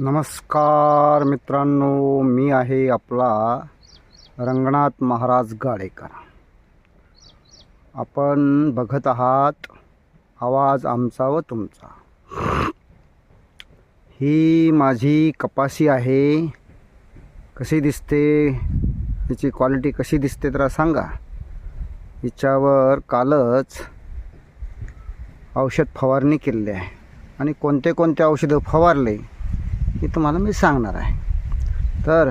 नमस्कार मित्रांनो मी आहे आपला रंगनाथ महाराज गाडेकर. आपण बघत आहात आवाज आमचा व तुमचा. ही माझी कपाशी आहे. कशी दिसते? याची क्वालिटी कशी दिसते तर सांगा. हिच्यावर कालच औषध फवारणी केलेली आहे. आणि कोणते कोणते औषधं फवारले? हे तुम्हाला मी सांगणार आहे. तर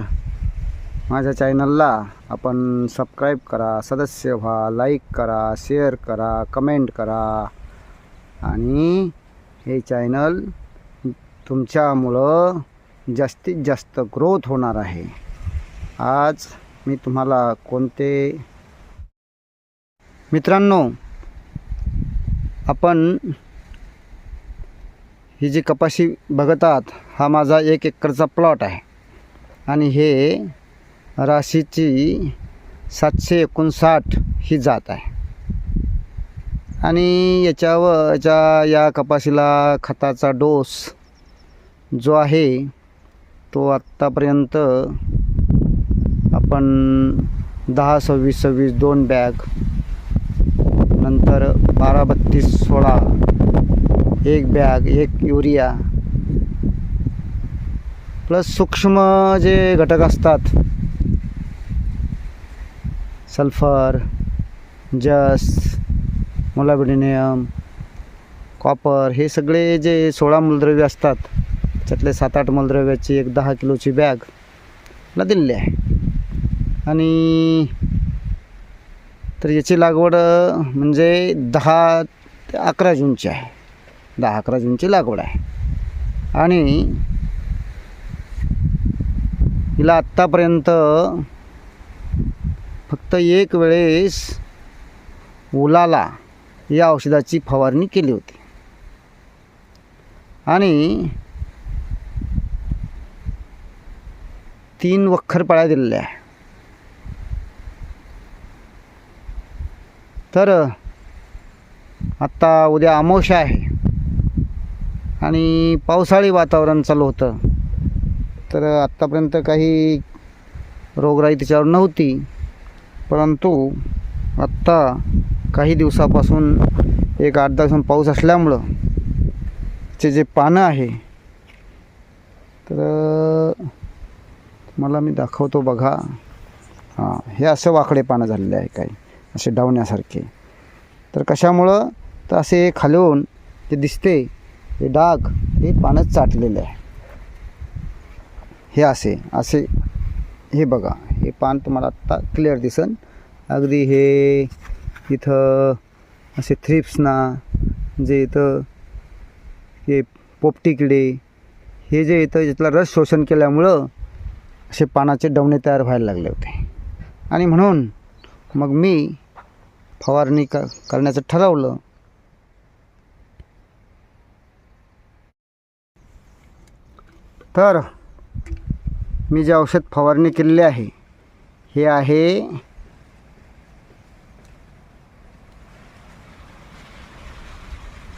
माझ्या चॅनलला आपण सबस्क्राईब करा सदस्य व्हा लाईक करा शेअर करा कमेंट करा. आणि हे चॅनल तुमच्यामुळं जास्तीत जास्त ग्रोथ होणार आहे. आज मी तुम्हाला कोणते मित्रांनो आपण ही जी कपाशी बघत आहात हा माझा एक एकरचा प्लॉट आहे. आणि हे राशीची सातशे एकोणसाठ ही जात आहे. आणि याच्यावर याच्या या कपाशीला खताचा डोस जो आहे तो आत्तापर्यंत आपण दहा सव्वीस सव्वीस दोन बॅग नंतर बारा बत्तीस सोळा एक बॅग एक युरिया. प्लस सूक्ष्म जे घटक असतात सल्फर जस मोलाबिडिनियम कॉपर हे सगळे जे सोळा मूलद्रव्य असतात त्यातले सात आठ मूलद्रव्याची एक दहा किलोची बॅग ला दिलेली आहे. आणि तर याची लागवड म्हणजे दहा ते अकरा जूनची आहे. दहा अकरा जूनची लागवड आहे. आणि हिला आत्तापर्यंत फक्त एक वेळेस उलाला या औषधाची फवारणी केली होती. आणि तीन वखर पाळ्या दिलेल्या आहे. तर आत्ता उद्या अमावश्या आहे. आणि पावसाळी वातावरण चालू होतं. तर आत्तापर्यंत काही रोगराई तिच्यावर नव्हती. परंतु आत्ता काही दिवसापासून एक आठ दहा दिवसांपासून पाऊस असल्यामुळं चे जे पानं आहे तर मला मी दाखवतो बघा. हां हे असं वाकडे पानं झालेले आहे काही असे डावण्यासारखे. तर कशामुळं तर असे खालून जे दिसते हे डाग हे पानं चाटलेले आहे. हे असे असे हे बघा हे पान तुम्हाला आत्ता क्लिअर दिसन. अगदी हे इथं असे थ्रिप्सना जे इथं हे पोपटी किडे हे जे इथं इथला रस शोषण केल्यामुळं असे पानाचे डवणे तयार व्हायला लागले होते. आणि म्हणून मग मी फवारणी क करण्याचं ठरवलं. तर मी जे औषध फवारणी केलेले आहे हे आहे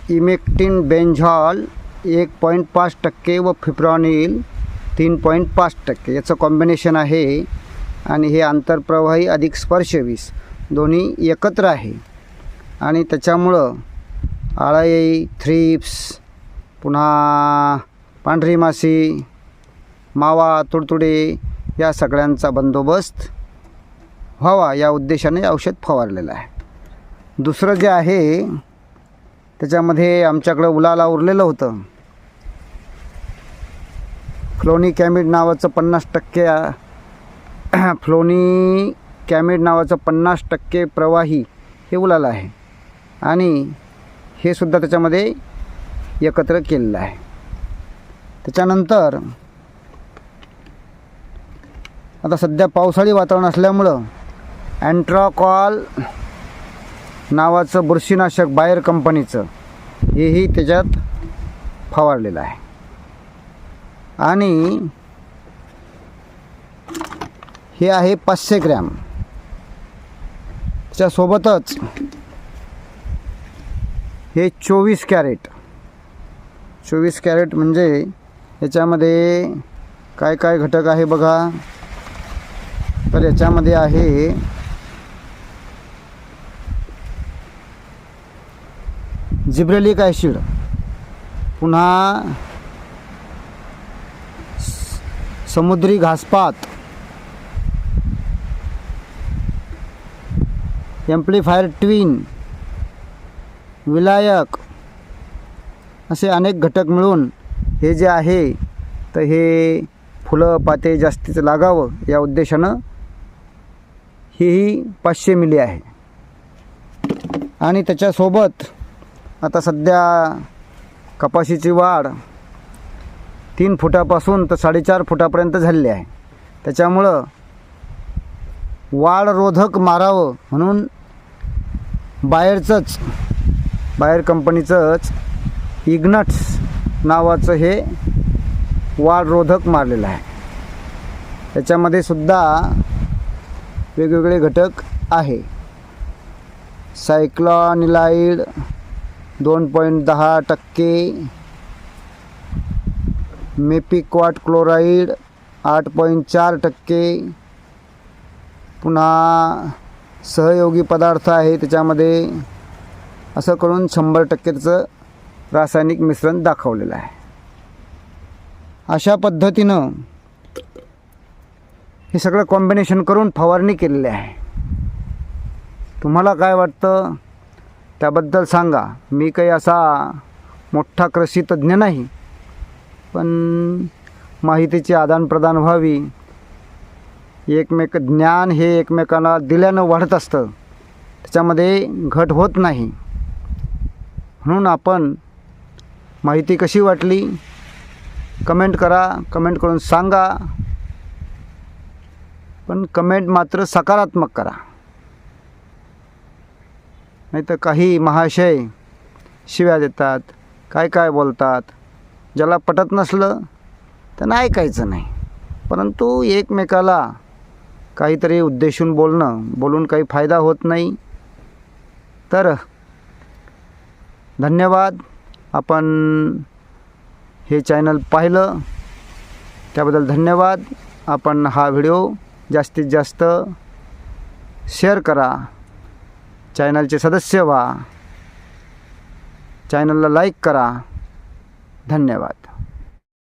इमेक्टिन बेंझॉल एक पॉईंट पाच टक्के व फिप्रॉनिल तीन पॉईंट पाच टक्के. याचं कॉम्बिनेशन आहे आणि हे आंतरप्रवाही अधिक स्पर्शवीस दोन्ही एकत्र आहे. आणि त्याच्यामुळं आळाई थ्रिप्स पुन्हा पांढरी माशी मावा तुडतुडे या सगळ्यांचा बंदोबस्त व्हावा या उद्देशाने औषध फवारलेलं आहे. दुसरं जे आहे त्याच्यामध्ये आमच्याकडं उलाला उरलेलं होतं. फ्लोनी कॅमिड नावाचं पन्नास टक्के फ्लोनी कॅमिड नावाचं पन्नास टक्के प्रवाही हे उलाला आहे. आणि हे सुद्धा त्याच्यामध्ये एकत्र केलेलं आहे. त्याच्यानंतर आता सध्या पावसाळी वातावरण असल्यामुळं अँट्राकॉल नावाचं बुरशीनाशक बायर कंपनीचं हेही त्याच्यात फवारलेलं आहे. आणि हे आहे पाचशे ग्रॅम. त्याच्यासोबतच हे चोवीस कॅरेट. चोवीस कॅरेट म्हणजे याच्यामध्ये काय काय घटक आहे बघा. तर याच्यामध्ये आहे जिब्रेलिक ॲसिड. पुन्हा समुद्री घासपात. Amplifier twin. विलायक. असे अनेक घटक मिळून हे जे आहे तर हे फुलं पाते जास्तीचं लागावं या उद्देशानं ही ही पाचशे मिली आहे. आणि त्याच्यासोबत आता सध्या कपाशीची वाढ तीन फुटापासून तर साडेचार फुटापर्यंत झालेली आहे. त्याच्यामुळं वाढरोधक मारावं म्हणून बाहेरचंच बाहेर कंपनीचंच इग्नट्स नावाचं हे वाढरोधक मारलेलं आहे. त्याच्यामध्ये सुद्धा वेगवेगळे घटक आहे. सायक्लॉनिलाईड दोन पॉईंट दहा टक्के मेपिक्वाट क्लोराईड आठ पॉईंट चार टक्के पुन्हा सहयोगी पदार्थ आहे त्याच्यामध्ये. असं करून शंभर टक्के त्याचं रासायनिक मिश्रण दाखवलेलं आहे. अशा पद्धतीनं हे सगळं कॉम्बिनेशन करून फवारणी केलेली आहे. तुम्हाला काय वाटतं? त्याबद्दल सांगा. मी काही असा मोठा कृषी तज्ज्ञ नाही पण माहितीची आदानप्रदान व्हावी. एकमेक ज्ञान हे एकमेकांना दिल्यानं वाढत असतं. त्याच्यामध्ये घट होत नाही. म्हणून आपण माहिती कशी वाटली? कमेंट करा कमेंट करून सांगा. पण कमेंट मात्र सकारात्मक करा. नाही तर काही महाशय शिव्या देतात काय काय बोलतात ज्याला पटत नसलं त्यांना ऐकायचं नाही. परंतु एकमेकाला काहीतरी उद्देशून बोलणं बोलून काही फायदा होत नाही. तर धन्यवाद. आपण हे चॅनल पाहिलं त्याबद्दल धन्यवाद. आपण हा व्हिडिओ जास्तीत जास्त शेअर करा. चॅनलचे सदस्य व्हा. चॅनलला लाईक करा. धन्यवाद.